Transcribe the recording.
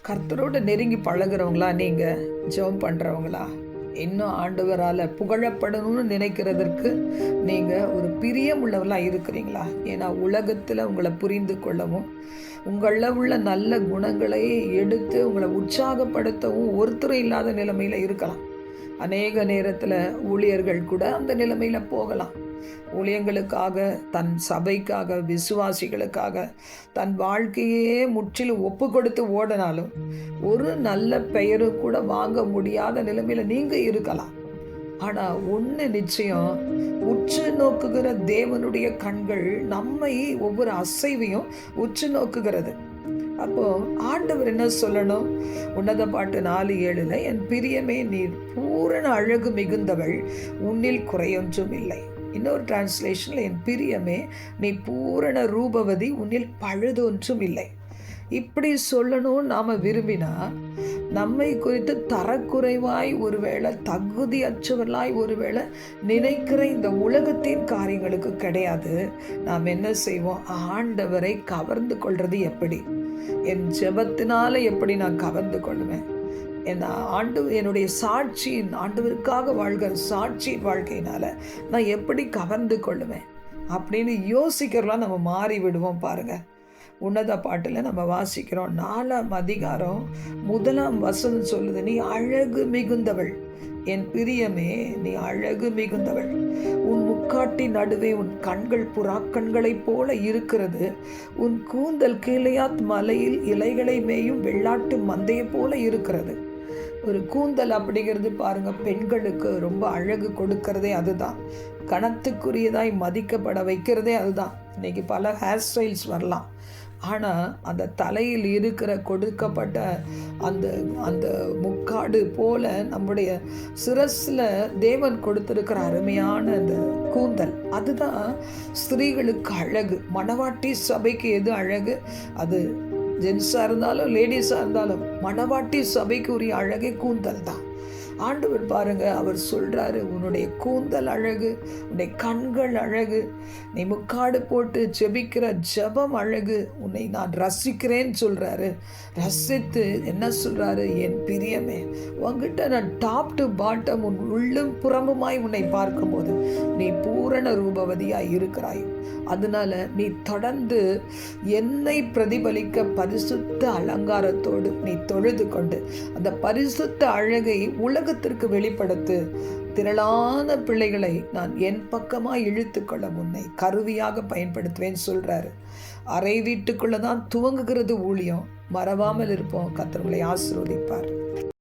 கர்த்தரோடு நெருங்கி பழகுறவங்களா நீங்கள் ஜெபம் பண்ணுறவங்களா இன்னும் ஆண்டவரால் புகழப்படணும்னு நினைக்கிறதற்கு நீங்கள் ஒரு பிரியம் உள்ளவர்களாக இருக்கிறீங்களா? ஏன்னா உலகத்தில் உங்களை புரிந்து கொள்ளவும் உங்களில் உள்ள நல்ல குணங்களை எடுத்து உங்களை உற்சாகப்படுத்தவும் ஒருத்தரும் இல்லாத நிலைமையில் இருக்கலாம். அநேக நேரத்தில் ஊழியர்கள் கூட அந்த நிலைமையில் போகலாம். ஊழியங்களுக்காக தன் சபைக்காக விசுவாசிகளுக்காக தன் வாழ்க்கையே முற்றிலும் ஒப்பு கொடுத்து ஓடினாலும் ஒரு நல்ல பெயரு கூட வாங்க முடியாத நிலைமையில் நீங்கள் இருக்கலாம். ஆனால் ஒன்று நிச்சயம் உற்று நோக்குகிற தேவனுடைய கண்கள் நம்மை ஒவ்வொரு அசைவையும் உற்று நோக்குகிறது. அப்போ ஆண்டவர் என்ன சொல்லணும்? உன்னத பாட்டு நாலு ஏழுல என் பிரியமே நீர் பூரண அழகு மிகுந்தவள் உன்னில் குறையொன்றும் இல்லை. இன்னொரு டிரான்ஸ்லேஷனில் என் பிரியமே நீ பூரண ரூபவதி உன்னில் பழுதொன்றும் இல்லை. இப்படி சொல்லணும்னு நாம் விரும்பினா நம்மை குறித்து தரக்குறைவாய் ஒருவேளை தகுதியற்றவர்களாய் ஒருவேளை நினைக்கிற இந்த உலகத்தின் காரியங்களுக்கு கிடையாது. நாம் என்ன செய்வோம்? ஆண்டவரை கவர்ந்து கொள்வது எப்படி? என் ஜெபத்தினால எப்படி நான் கவர்ந்து கொள்வேன்? என் ஆண்டு என்னுடைய சாட்சியின் ஆண்டவருக்காக வாழ்கிற சாட்சியின் வாழ்க்கையினால நான் எப்படி கவர்ந்து கொள்ளுவேன் அப்படின்னு யோசிக்கிறலாம் நம்ம மாறி விடுவோம் பாருங்க. உன்னத பாட்டில் நம்ம வாசிக்கிறோம். நாலாம் அதிகாரம் முதலாம் வசனம் சொல்லுது நீ அழகு மிகுந்தவள். என் பிரியமே நீ அழகு மிகுந்தவள். உன் முக்காட்டி நடுவே உன் கண்கள் புறாக்கண்களைப் போல இருக்கிறது. உன் கூந்தல் கீழையாத் மலையில் இலைகளை மேயும் வெள்ளாட்டு மந்தையை போல இருக்கிறது. ஒரு கூந்தல் அப்படிங்கிறது பாருங்க பெண்களுக்கு ரொம்ப அழகு கொடுக்கறதே அதுதான். கணத்துக்குரியதாய் மதிக்கப்பட வைக்கிறதே அதுதான். இன்னைக்கு பல ஹேர் ஸ்டைல்ஸ் வரலாம். ஆனால் அந்த தலையில் இருக்கிற கொடுக்கப்பட்ட அந்த அந்த முக்காடு போல நம்முடைய சிரஸில் தேவன் கொடுத்துருக்கிற அருமையான அந்த கூந்தல். அதுதான் ஸ்திரீகளுக்கு அழகு. மணவாட்டி சபைக்கு எது அழகு? அது ஜென்ஸாக இருந்தாலும் லேடிஸாக இருந்தாலும் மணவாட்டி சபைக்கு உரிய அழகே கூந்தல் தான். ஆண்டவர் பாருங்க அவர் சொல்கிறாரு உன்னுடைய கூந்தல் அழகு உன்னுடைய கண்கள் அழகு நீ முக்காடு போட்டு ஜெபிக்கிற ஜெபம் அழகு உன்னை நான் ரசிக்கிறேன்னு சொல்கிறாரு ரசித்து என்ன சொல்கிறாரு என் பிரியமே உங்ககிட்ட நான் டாப் டு பாட்டம் உன் உள்ளும் புறம்புமாய் உன்னை பார்க்கும்போது நீ பூரண ரூபவதியாக இருக்கிறாய். அதனால நீ தொடர்ந்து என்னை பிரதிபலிக்க பரிசுத்த அலங்காரத்தோடு நீ தொழுது கொண்டு அந்த பரிசுத்த அழகை உலகத்திற்கு வெளிப்படுத்து. திரளான பிள்ளைகளை நான் என் பக்கமாக இழுத்துக்கொள்ள உன்னை கருவியாக பயன்படுத்துவேன் சொல்கிறாரு அறை வீட்டுக்குள்ளே தான் துவங்குகிறது ஊழியம். மறவாமல் இருப்போம். கத்தர்களை ஆசிர்வதிப்பார்.